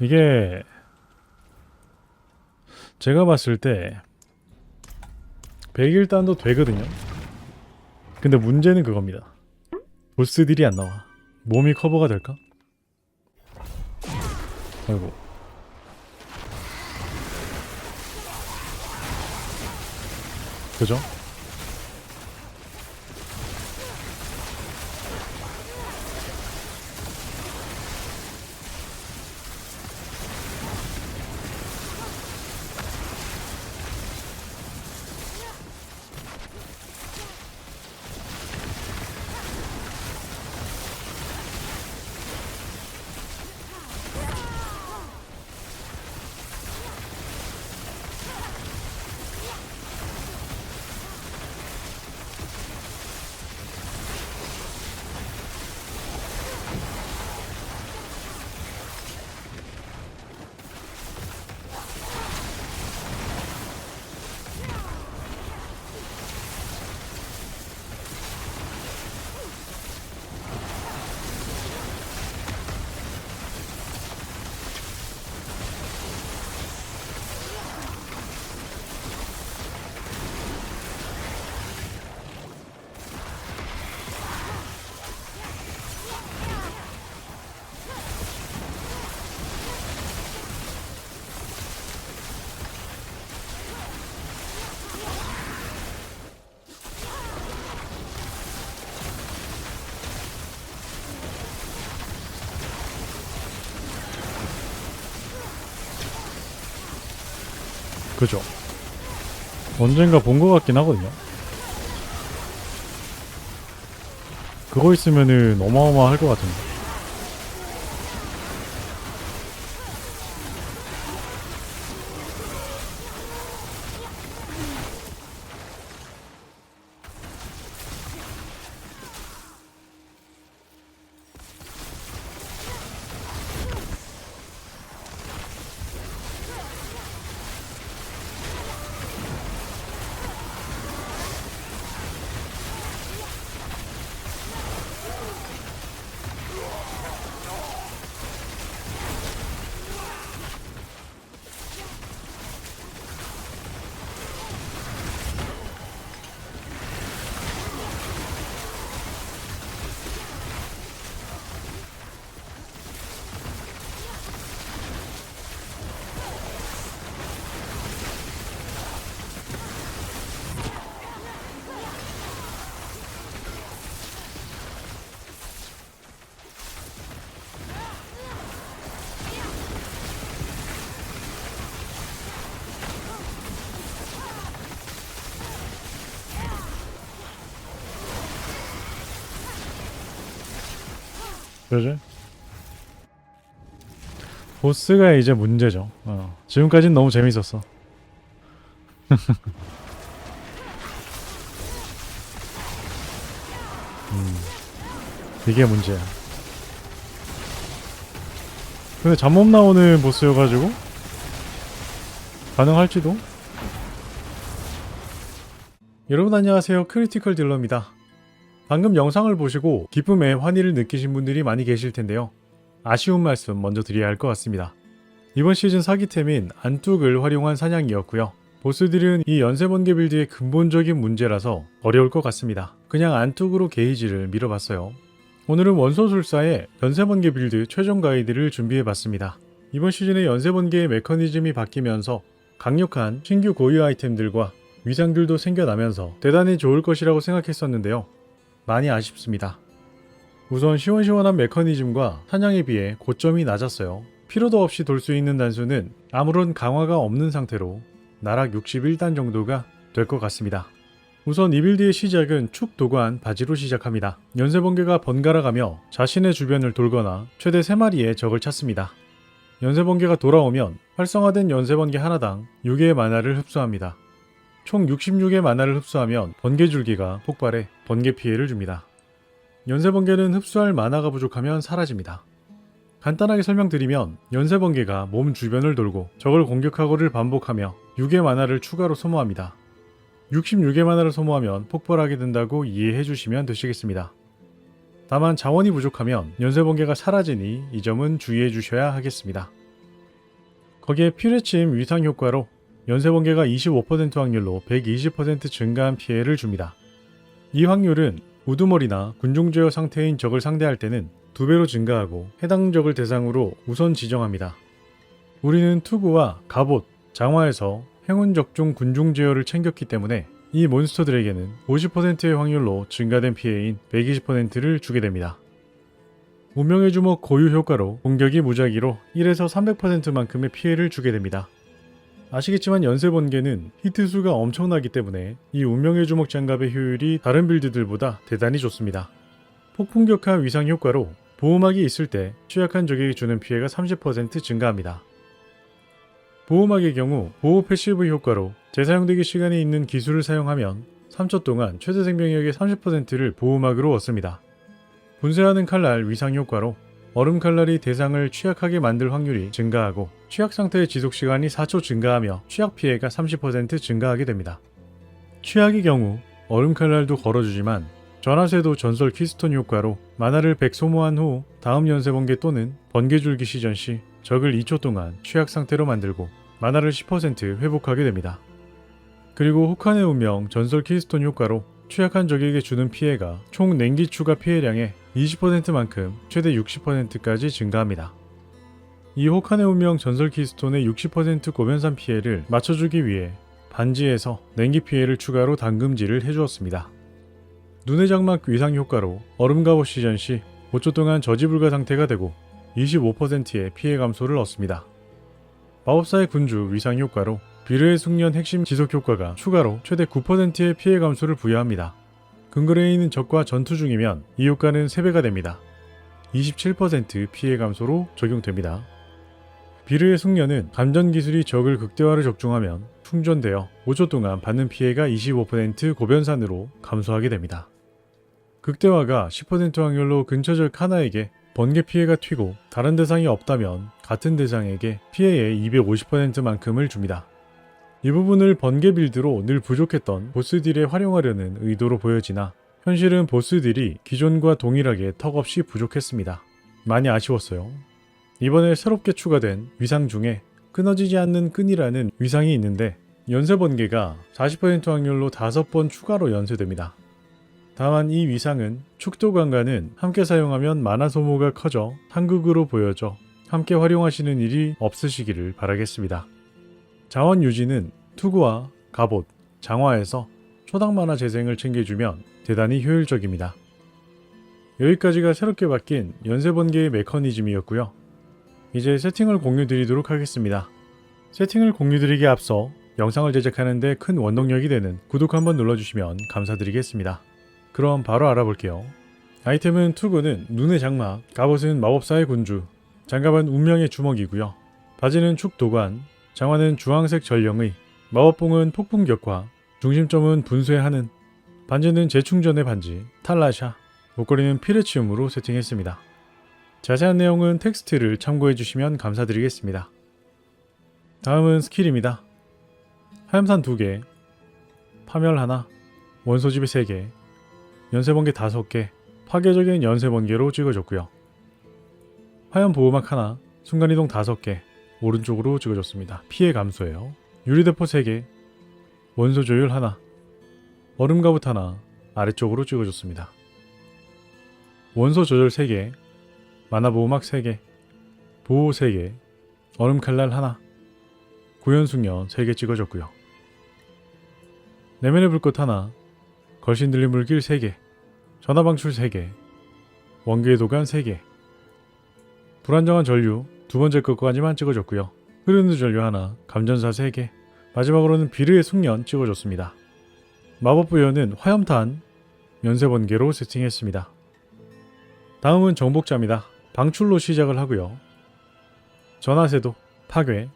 이게 제가 봤을 때 100일단도 되거든요. 근데 문제는 그겁니다. 보스들이 안 나와. 몸이 커버가 될까? 아이고. 그죠? 그죠? 언젠가 본 것 같긴 하거든요. 그거 있으면은 어마어마할 것 같은데. 그러죠? 보스가 이제 문제죠. 어. 지금까지는 너무 재밌었어. 음, 이게 문제야. 근데 잠몸 나오는 보스여가지고 가능할지도. 여러분 안녕하세요. 크리티컬 딜러입니다. 방금 영상을 보시고 기쁨에 환희를 느끼신 분들이 많이 계실 텐데요. 아쉬운 말씀 먼저 드려야 할 것 같습니다. 이번 시즌 사기템인 안뚝을 활용한 사냥이었고요. 보스들은 이 연쇄번개 빌드의 근본적인 문제라서 어려울 것 같습니다. 그냥 안뚝으로 게이지를 밀어봤어요. 오늘은 원소술사의 연쇄번개 빌드 최종 가이드를 준비해봤습니다. 이번 시즌의 연쇄번개의 메커니즘이 바뀌면서 강력한 신규 고유 아이템들과 위상들도 생겨나면서 대단히 좋을 것이라고 생각했었는데요. 많이 아쉽습니다. 우선 시원시원한 메커니즘과 사냥에 비해 고점이 낮았어요. 필요도 없이 돌 수 있는 단수는 아무런 강화가 없는 상태로 나락 61단 정도가 될 것 같습니다. 우선 이 빌드의 시작은 축 도관 바지로 시작합니다. 연쇄번개가 번갈아가며 자신의 주변을 돌거나 최대 3마리의 적을 찾습니다. 연쇄번개가 돌아오면 활성화된 연쇄번개 하나당 6개의 만화를 흡수합니다. 총 66의 만화를 흡수하면 번개줄기가 폭발해 번개 피해를 줍니다. 연쇄번개는 흡수할 만화가 부족하면 사라집니다. 간단하게 설명드리면 연쇄번개가 몸 주변을 돌고 적을 공격하고를 반복하며 6의 만화를 추가로 소모합니다. 66의 만화를 소모하면 폭발하게 된다고 이해해 주시면 되시겠습니다. 다만 자원이 부족하면 연쇄번개가 사라지니 이 점은 주의해 주셔야 하겠습니다. 거기에 피뢰침 위상 효과로 연쇄 번개가 25% 확률로 120% 증가한 피해를 줍니다. 이 확률은 우두머리나 군중제어 상태인 적을 상대할 때는 두 배로 증가하고 해당 적을 대상으로 우선 지정합니다. 우리는 투구와 갑옷, 장화에서 행운 적중 군중 제어를 챙겼기 때문에 이 몬스터들에게는 50%의 확률로 증가된 피해인 120%를 주게 됩니다. 운명의 주먹 고유 효과로 공격이 무작위로 1에서 300%만큼의 피해를 주게 됩니다. 아시겠지만 연쇄 번개는 히트 수가 엄청나기 때문에 이 운명의 주먹 장갑의 효율이 다른 빌드들보다 대단히 좋습니다. 폭풍격화 위상 효과로 보호막이 있을 때 취약한 적에게 주는 피해가 30% 증가합니다. 보호막의 경우 보호 패시브 효과로 재사용되기 시간이 있는 기술을 사용하면 3초 동안 최대 생명력의 30%를 보호막으로 얻습니다. 분쇄하는 칼날 위상 효과로 얼음 칼날이 대상을 취약하게 만들 확률이 증가하고 취약 상태의 지속 시간이 4초 증가하며 취약 피해가 30% 증가하게 됩니다. 취약의 경우 얼음 칼날도 걸어주지만 전화쇠도 전설 키스톤 효과로 만화를 100 소모한 후 다음 연쇄 번개 또는 번개 줄기 시전 시 적을 2초 동안 취약 상태로 만들고 만화를 10% 회복하게 됩니다. 그리고 혹한의 운명 전설 키스톤 효과로 취약한 적에게 주는 피해가 총 냉기 추가 피해량의 20%만큼 최대 60%까지 증가합니다. 이 혹한의 운명 전설 키스톤의 60% 고변산 피해를 맞춰주기 위해 반지에서 냉기 피해를 추가로 담금질을 해주었습니다. 눈의 장막 위상 효과로 얼음 갑옷 시전 시 5초 동안 저지 불가 상태가 되고 25%의 피해 감소를 얻습니다. 마법사의 군주 위상 효과로 비르의 숙련 핵심 지속 효과가 추가로 최대 9%의 피해 감소를 부여합니다. 근거리에 있는 적과 전투 중이면 이 효과는 3배가 됩니다. 27% 피해 감소로 적용됩니다. 비르의 숙련은 감전 기술이 적을 극대화를 적중하면 충전되어 5초 동안 받는 피해가 25% 고변산으로 감소하게 됩니다. 극대화가 10% 확률로 근처 적 하나에게 번개 피해가 튀고 다른 대상이 없다면 같은 대상에게 피해의 250%만큼을 줍니다. 이 부분을 번개 빌드로 늘 부족했던 보스 딜에 활용하려는 의도로 보여지나 현실은 보스 딜이 기존과 동일하게 턱없이 부족했습니다. 많이 아쉬웠어요. 이번에 새롭게 추가된 위상 중에 끊어지지 않는 끈이라는 위상이 있는데 연쇄 번개가 40% 확률로 5번 추가로 연쇄됩니다. 다만 이 위상은 축도관과는 함께 사용하면 만화 소모가 커져 한극으로 보여져 함께 활용하시는 일이 없으시기를 바라겠습니다. 자원 유지는 투구와 갑옷, 장화에서 초당 만화 재생을 챙겨주면 대단히 효율적입니다. 여기까지가 새롭게 바뀐 연쇄 번개의 메커니즘이었고요. 이제 세팅을 공유 드리도록 하겠습니다. 세팅을 공유 드리기에 앞서 영상을 제작하는데 큰 원동력이 되는 구독 한번 눌러주시면 감사드리겠습니다. 그럼 바로 알아볼게요. 아이템은 투구는 눈의 장막, 갑옷은 마법사의 군주, 장갑은 운명의 주먹이고요. 바지는 축도관, 장화는 주황색 전령의, 마법봉은 폭풍 격화, 중심점은 분쇄하는, 반지는 재충전의 반지, 탈라샤, 목걸이는 피레치움으로 세팅했습니다. 자세한 내용은 텍스트를 참고해 주시면 감사드리겠습니다. 다음은 스킬입니다. 하염산 2개, 파멸 하나, 원소집이 3개, 연쇄번개 5개, 파괴적인 연쇄번개로 찍어줬고요. 화염 보호막 하나, 순간이동 5개, 오른쪽으로 찍어줬습니다. 피해 감소예요. 유리대포 3개, 원소 조율 하나, 얼음 가붓 하나, 아래쪽으로 찍어줬습니다. 원소 조절 3개, 만화 보호막 3개, 보호 3개, 얼음 칼날 하나, 구현 숙련 3개 찍어줬고요. 내면의 불꽃 하나, 걸신 들린 물길 3개, 전화 방출 3개, 원기의 도관 3개, 불안정한 전류 두 번째 것까지만 찍어줬고요. 흐르는 전류 하나, 감전사 3개, 마지막으로는 비르의 숙련 찍어줬습니다. 마법 부여는 화염탄, 연쇄 번개로 세팅했습니다. 다음은 정복자입니다. 방출로 시작을 하고요. 전화세도, 파괴,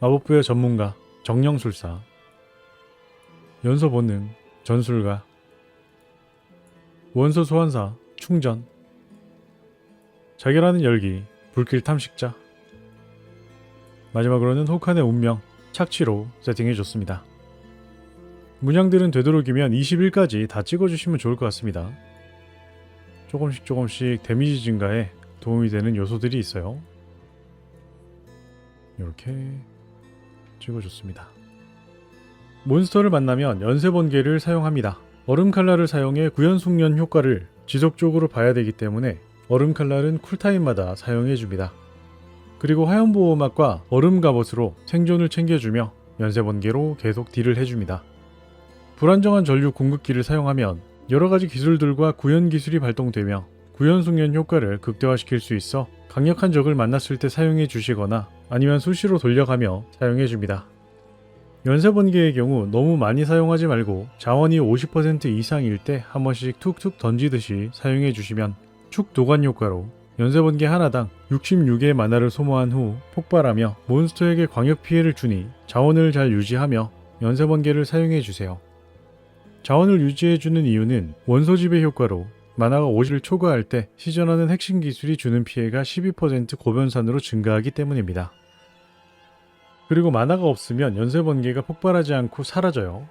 마법부여 전문가, 정령술사, 연소 본능, 전술가, 원소 소환사, 충전, 자결하는 열기, 불길 탐식자, 마지막으로는 혹한의 운명, 착취로 세팅해줬습니다. 문양들은 되도록이면 20일까지 다 찍어주시면 좋을 것 같습니다. 조금씩 조금씩 데미지 증가에 도움이 되는 요소들이 있어요. 이렇게 찍어줬습니다. 몬스터를 만나면 연쇄 번개를 사용합니다. 얼음 칼날을 사용해 구현 숙련 효과를 지속적으로 봐야 되기 때문에 얼음 칼날은 쿨타임마다 사용해 줍니다. 그리고 화염 보호막과 얼음 갑옷으로 생존을 챙겨주며 연쇄 번개로 계속 딜을 해줍니다. 불안정한 전류 공급기를 사용하면 여러 가지 기술들과 구현 기술이 발동되며 구현 숙련 효과를 극대화시킬 수 있어 강력한 적을 만났을 때 사용해 주시거나 아니면 수시로 돌려가며 사용해 줍니다. 연쇄 번개의 경우 너무 많이 사용하지 말고 자원이 50% 이상일 때 한 번씩 툭툭 던지듯이 사용해 주시면 축 도관 효과로 연쇄 번개 하나당 66의 만화를 소모한 후 폭발하며 몬스터에게 광역 피해를 주니 자원을 잘 유지하며 연쇄 번개를 사용해 주세요. 자원을 유지해 주는 이유는 원소 지배 효과로 만화가 50을 초과할 때 시전하는 핵심 기술이 주는 피해가 12% 고변산으로 증가하기 때문입니다. 그리고 만화가 없으면 연쇄 번개가 폭발하지 않고 사라져요.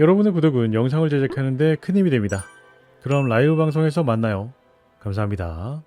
여러분의 구독은 영상을 제작하는데 큰 힘이 됩니다. 그럼 라이브 방송에서 만나요. 감사합니다.